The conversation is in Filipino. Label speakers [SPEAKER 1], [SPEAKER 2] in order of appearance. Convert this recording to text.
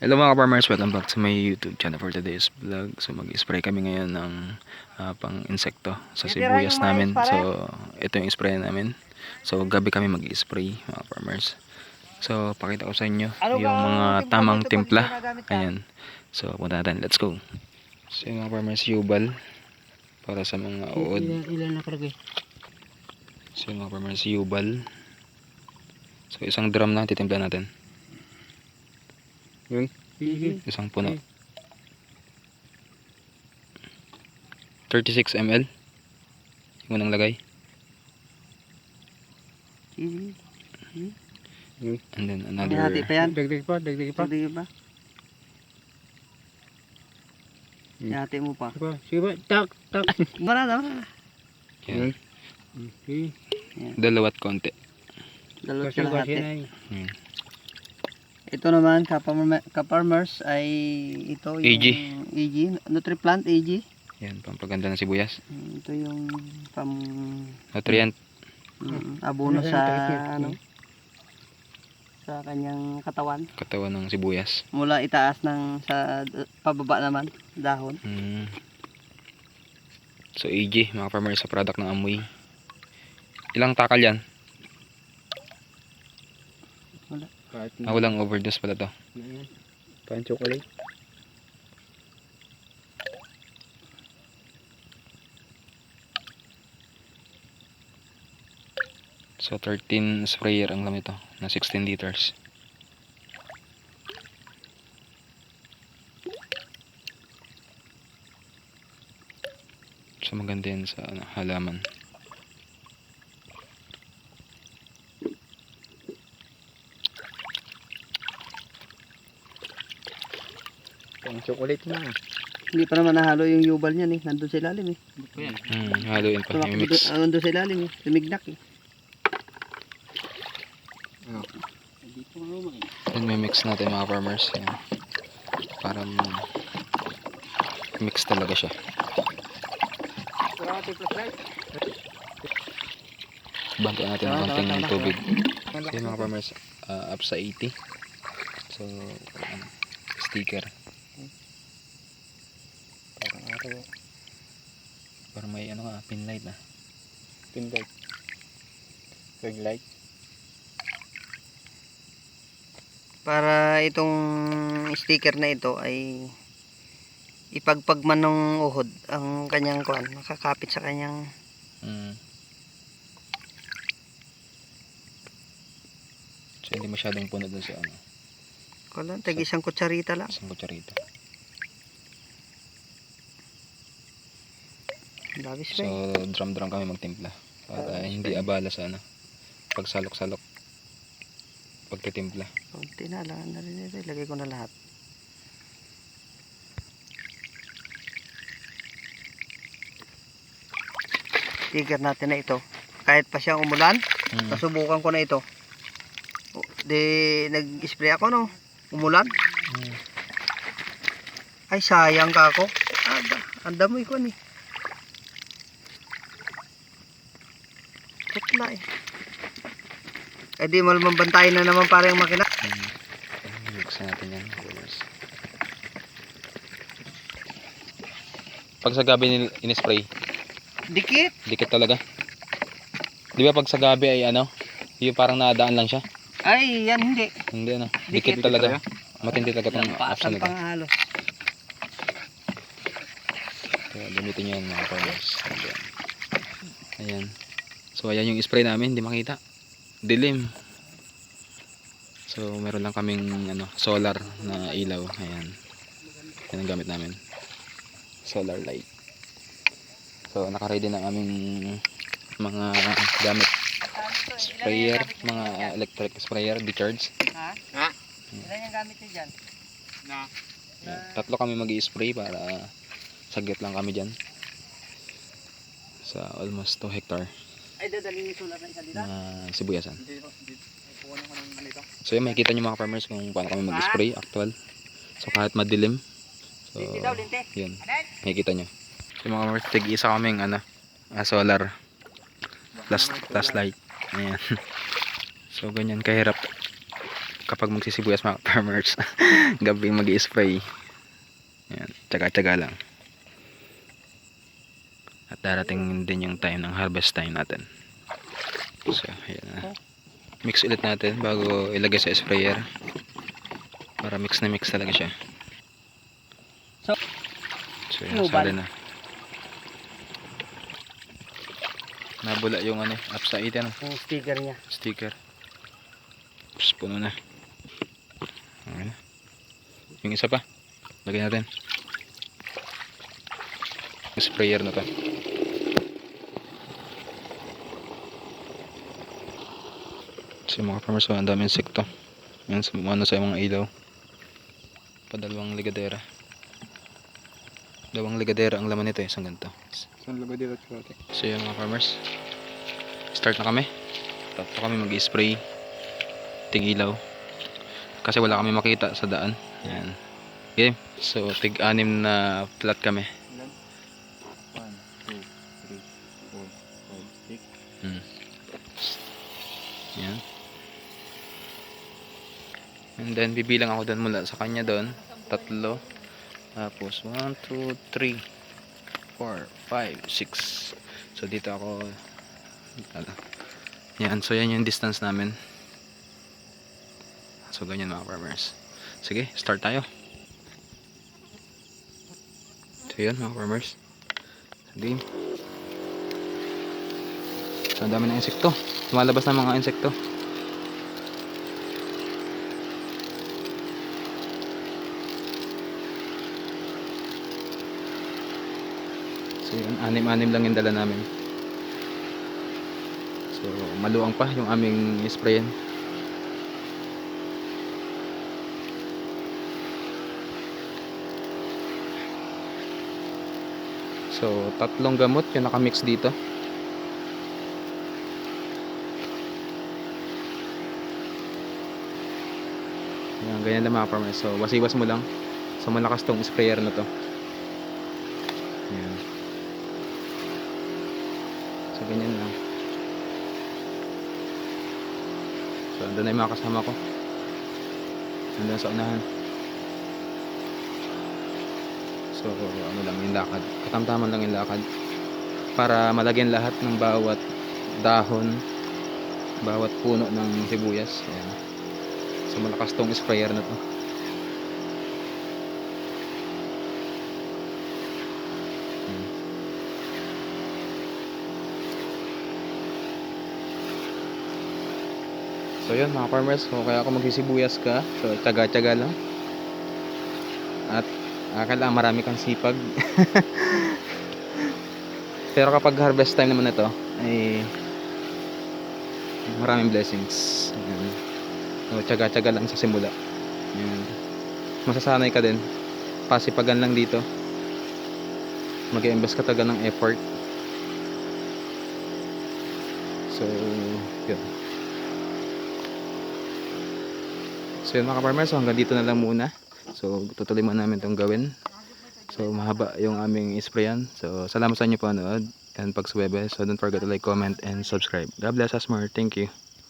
[SPEAKER 1] Hello mga farmers, welcome back to my YouTube channel for today's vlog. So mag-spray kami ngayon ng ah, pang insekto sa sibuyas namin. So ito yung spray namin. So gabi kami mag-spray mga farmers. So pakita ko sa inyo yung mga tamang timpla. Ayan. So punta natin, let's go. So yung mga farmers, yubal para sa mga uod.
[SPEAKER 2] Ilan, nakalagay?
[SPEAKER 1] So yung mga farmers, yubal. So isang drum na titimpla natin. Yun, isang puno. 36 ml. Yung unang lagay. And then
[SPEAKER 2] Hati
[SPEAKER 1] another
[SPEAKER 2] pa yan.
[SPEAKER 3] Dagdag pa, dagdag pa.
[SPEAKER 2] Sige ba?
[SPEAKER 1] Hmm.
[SPEAKER 2] Hati mo pa.
[SPEAKER 3] Sige pa, sige pa. Tak, tak.
[SPEAKER 2] Mara na.
[SPEAKER 1] yan.
[SPEAKER 3] Okay.
[SPEAKER 1] Dalawat konti.
[SPEAKER 2] Dalawat kalahati.
[SPEAKER 3] yun.
[SPEAKER 1] Hmm.
[SPEAKER 2] Ito naman, kaparmers ay ito yung
[SPEAKER 1] AG.
[SPEAKER 2] AG. Nutriplant AG.
[SPEAKER 1] Yan, pampaganda ng sibuyas.
[SPEAKER 2] Hmm, Ito yung pam
[SPEAKER 1] Nutrient.
[SPEAKER 2] mm, abono sa ano sa kanyang katawan
[SPEAKER 1] Katawan ng sibuyas.
[SPEAKER 2] mula itaas ng sa pababa naman dahon
[SPEAKER 1] Hmm. So AG, mga farmers sa product ng amoy. Ilang takal yan?
[SPEAKER 3] Kahit
[SPEAKER 1] Ah, walang overdose pala to.
[SPEAKER 3] Parang chocolate.
[SPEAKER 1] So 13 sprayer ang lamit to na 16 liters. So maganda yan sa ano, halaman.
[SPEAKER 3] Parang chocolate na.
[SPEAKER 2] hindi pa naman nahalo yung yubal niyan eh nandun sa ilalim eh
[SPEAKER 3] Yan.
[SPEAKER 1] Hmm, haluin pa,
[SPEAKER 2] Tumakbo
[SPEAKER 1] i-mix.
[SPEAKER 2] doon- ah, nandun sa ilalim eh tumignak eh
[SPEAKER 3] Dito nga umay.
[SPEAKER 1] Then may mix natin mga farmers. Yan. Para m- mix talaga siya.
[SPEAKER 3] Kalahati plus right.
[SPEAKER 1] Bantuan natin ng konting tubig. So yun mga farmers, uh, up sa 80. So, um, sticker.
[SPEAKER 3] Parang araw.
[SPEAKER 1] Para may ano ka, pin light na.
[SPEAKER 3] Pin light. Red light.
[SPEAKER 2] para itong sticker na ito ay ipagpag man ng uhod ang kanyang kuan nakakapit sa kanyang
[SPEAKER 1] Mm. So hindi masyadong puno dun sa ano,
[SPEAKER 2] kuan tag isang kutsarita lang
[SPEAKER 1] isang kutsarita.
[SPEAKER 2] Labis
[SPEAKER 1] So
[SPEAKER 2] pa eh.
[SPEAKER 1] drum-drum kami magtimpla. Para hindi abala sa ano, pagsalok-salok. Pagtitimpla.
[SPEAKER 2] konti na lang na rin ito ilagay ko na lahat sticker natin na ito kahit pa siyang umulan
[SPEAKER 1] Mm.
[SPEAKER 2] nasubukan ko na ito O, di nag-spray ako no umulan
[SPEAKER 1] Mm.
[SPEAKER 2] Ay, sayang ka ako. Ada, ang damoy ko ni. Putla eh. Eh di malamang bantayan na naman para yung makina.
[SPEAKER 1] Mix natin yan. Pag sa gabi nil- in-spray,
[SPEAKER 2] Dikit.
[SPEAKER 1] dikit talaga. Di ba pag sa gabi ay ano, yung parang nadaan lang siya?
[SPEAKER 2] Ay, yan hindi.
[SPEAKER 1] Hindi ano,
[SPEAKER 2] Dikit
[SPEAKER 1] dikit, talaga. Matindi talaga itong option
[SPEAKER 2] Pasan
[SPEAKER 1] na to.
[SPEAKER 2] pang halos.
[SPEAKER 1] Kaya gamitin nyo yan mga farmers. Ayan. Ayan. So ayan yung spray namin, hindi makita. Dilim. So meron lang kaming ano, solar na ilaw. Ayan. Yan ang gamit namin. Solar light. So naka-ready na aming mga gamit. Sprayer, mga electric sprayer, decharge.
[SPEAKER 2] Ha?
[SPEAKER 3] Ha?
[SPEAKER 2] Ilan yung gamit niyo dyan?
[SPEAKER 3] Na.
[SPEAKER 1] Tatlo kami mag spray para saglit lang kami dyan. Sa almost 2 hectare
[SPEAKER 2] Ay, dadalhin yung solar na isa dito.
[SPEAKER 1] na sibuyasan.
[SPEAKER 3] Kukunin ko ng ganito.
[SPEAKER 1] So yun, makikita nyo mga farmers kung paano kami mag-spray actual. So kahit madilim. So yun, makikita nyo. So mga farmers, tig-isa kaming ano, ah, solar plus, plus light. Ayan. So ganyan kahirap kapag magsisibuyas mga farmers, gabi mag spray Yan, tsaga-tsaga lang. At darating din yung time ng harvest time natin. So, ayan na. Mix ulit natin bago ilagay sa sprayer. Para mix na mix talaga siya.
[SPEAKER 2] So,
[SPEAKER 1] so yan, sali na. Nabula yung ano, upside ano,
[SPEAKER 2] Yung sticker niya.
[SPEAKER 1] sticker. Tapos puno na. Okay na. Yung isa pa. Lagay natin. Sprayer na to. So mga farmers, so, ang dami insekto. Yan, sa ano sa mga ilaw. Padalawang ligadera. Dalawang ligadera ang laman nito, isang ganito.
[SPEAKER 3] Dito chote?
[SPEAKER 1] So yun mga farmers. Start na kami. Tatlo kami mag-spray. Tig ilaw. Kasi wala kami makita sa daan. Yan. Okay. So tig anim na plat kami.
[SPEAKER 3] Ilan? 1, 2, 3, 4, 5, 6.
[SPEAKER 1] Hmm. Yan. And then bibilang ako doon mula sa kanya doon. Tatlo. Tapos 1, 2, 3, 4, 5, 6. So dito ako. Yan, so yan yung distance namin. So ganyan mga farmers. Sige, start tayo. So yun mga farmers. Sige. So ang dami ng insekto. Lumalabas na mga insekto. So yun, anim-anim lang yung dala namin. So maluwang pa yung aming sprayan. So tatlong gamot yung nakamix dito. Yan, ganyan lang mga farmers. So, wasiwas mo lang. So, malakas tong sprayer na to. Yan. So, ganyan lang. So, andun na yung mga kasama ko. Andun sa unahan. So, ano lang yung lakad. Katamtaman lang yung lakad. Para malagyan lahat ng bawat dahon, bawat puno ng sibuyas. Ayan. So malakas tong sprayer na to. So yun mga farmers, so kaya ako magsisibuyas ka, so tsaga-tsaga lang. At akala marami kang sipag. Pero kapag harvest time naman na to, ay maraming blessings. Ayan. So, tsaga-tsaga lang sa simula. Yan. Masasanay ka din. Pasipagan lang dito. Mag-invest ka talaga ng effort. So, yun. So, yun mga farmers. So, hanggang dito na lang muna. So, tutuloy mo namin itong gawin. So, mahaba yung aming sprayan. So, salamat sa inyo panood and pagsuwebe. So, don't forget to like, comment, and subscribe. God bless us more. Thank you.